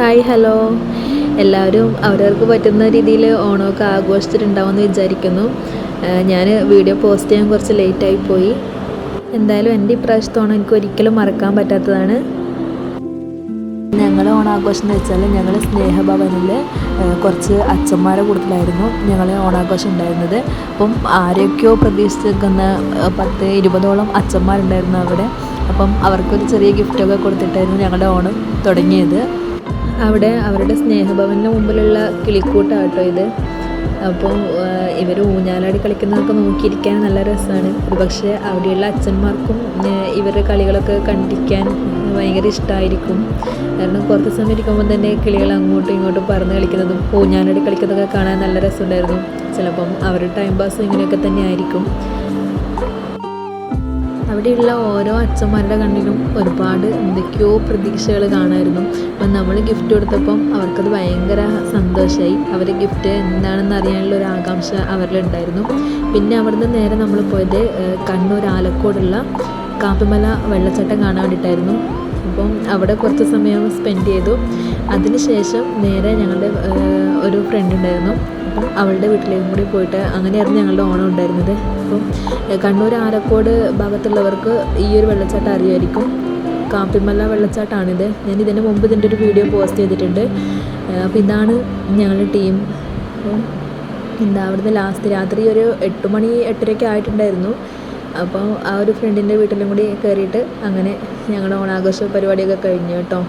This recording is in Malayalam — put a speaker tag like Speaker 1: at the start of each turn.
Speaker 1: Hi hello. എല്ലാവരും അവരവർക്ക് പറ്റുന്ന രീതിയിൽ ഓണമൊക്കെ ആഘോഷിച്ചിട്ടുണ്ടാവുമെന്ന് വിചാരിക്കുന്നു. ഞാൻ വീഡിയോ പോസ്റ്റ് ചെയ്യാൻ കുറച്ച് ലേറ്റായി പോയി. എന്തായാലും എന്റെ ഇപ്രാവശ്യത്തെ ഓണം എനിക്ക് ഒരിക്കലും മറക്കാൻ പറ്റാത്തതാണ്. ഞങ്ങൾ ഓണാഘോഷം എന്ന് വെച്ചാൽ ഞങ്ങൾ സ്നേഹഭവനിൽ കുറച്ച് അച്ഛന്മാരെ കൂടുതലായിരുന്നു ഞങ്ങൾ ഓണാഘോഷം ഉണ്ടായിരുന്നത്. അപ്പം ആരൊക്കെയോ ഏഹ്, പത്ത് ഇരുപതോളം അച്ഛന്മാരുണ്ടായിരുന്നു അവിടെ. അപ്പം അവർക്കൊരു ചെറിയ ഗിഫ്റ്റൊക്കെ കൊടുത്തിട്ടായിരുന്നു ഞങ്ങളുടെ ഓണം തുടങ്ങിയത്. അവിടെ അവരുടെ സ്നേഹഭവനിന് മുമ്പിലുള്ള കിളിക്കൂട്ടാട്ടോ ഇത്. അപ്പോൾ ഇവർ ഊഞ്ഞാലാടി കളിക്കുന്നതൊക്കെ നോക്കിയിരിക്കാൻ നല്ല രസമാണ് ഒരുപക്ഷെ അവിടെയുള്ള അച്ഛന്മാർക്കും ഇവരുടെ കളികളൊക്കെ കണ്ടിരിക്കാൻ ഭയങ്കര ഇഷ്ടമായിരിക്കും കാരണം കുറച്ച് സമയം ഇരിക്കുമ്പോൾ തന്നെ കിളികൾ അങ്ങോട്ടും ഇങ്ങോട്ടും പറന്ന് കളിക്കുന്നതും ഊഞ്ഞാലാടി കളിക്കുന്നതൊക്കെ കാണാൻ നല്ല രസമുണ്ടായിരുന്നു. ചിലപ്പം അവരുടെ ടൈം പാസ് ഇങ്ങനെയൊക്കെ തന്നെ ആയിരിക്കും. അവിടെയുള്ള ഓരോ അച്ഛന്മാരുടെ കണ്ണിലും ഒരുപാട് എന്തൊക്കെയോ പ്രതീക്ഷകൾ കാണായിരുന്നു. ഗിഫ്റ്റ് കൊടുത്തപ്പം അവർക്കത് ഭയങ്കര സന്തോഷമായി അവരെ ഗിഫ്റ്റ് എന്താണെന്ന് അറിയാനുള്ള ഒരു ആകാംക്ഷ അവരിലുണ്ടായിരുന്നു. പിന്നെ അവിടുന്ന് നേരെ നമ്മൾ പോയത് കണ്ണൂർ ആലക്കോടുള്ള കാപ്പിമല വെള്ളച്ചാട്ടം കാണാൻ വേണ്ടിയിട്ടായിരുന്നു. അപ്പം അവിടെ കുറച്ച് സമയം സ്പെൻഡ് ചെയ്തു. അതിനുശേഷം നേരെ ഞങ്ങളുടെ ഒരു ഫ്രണ്ട് ഉണ്ടായിരുന്നു. അപ്പം അവളുടെ വീട്ടിലേക്കും കൂടി പോയിട്ട് അങ്ങനെയായിരുന്നു ഞങ്ങളുടെ ഓണം ഉണ്ടായിരുന്നത്. അപ്പം കണ്ണൂർ ആലക്കോട് ഭാഗത്തുള്ളവർക്ക് ഈ ഒരു വെള്ളച്ചാട്ടം അറിയുമായിരിക്കും. കാപ്പിമല വെള്ളച്ചാട്ടമാണിത്. ഞാൻ ഇതിന് മുമ്പ് ഇതിന്റെ ഒരു വീഡിയോ പോസ്റ്റ് ചെയ്തിട്ടുണ്ട്. അപ്പോൾ ഇതാണ് ഞങ്ങളുടെ ടീം. എന്താ അവിടുന്ന് ലാസ്റ്റ് രാത്രി ഒരു എട്ട് മണി എട്ടരയ്ക്ക് ആയിട്ടുണ്ടായിരുന്നു. അപ്പോൾ ആ ഒരു ഫ്രണ്ടിന്റെ വീട്ടിലും കൂടി കയറിയിട്ട് അങ്ങനെ ഞങ്ങളുടെ ഓണാഘോഷ പരിപാടിയൊക്കെ കഴിഞ്ഞു കേട്ടോ.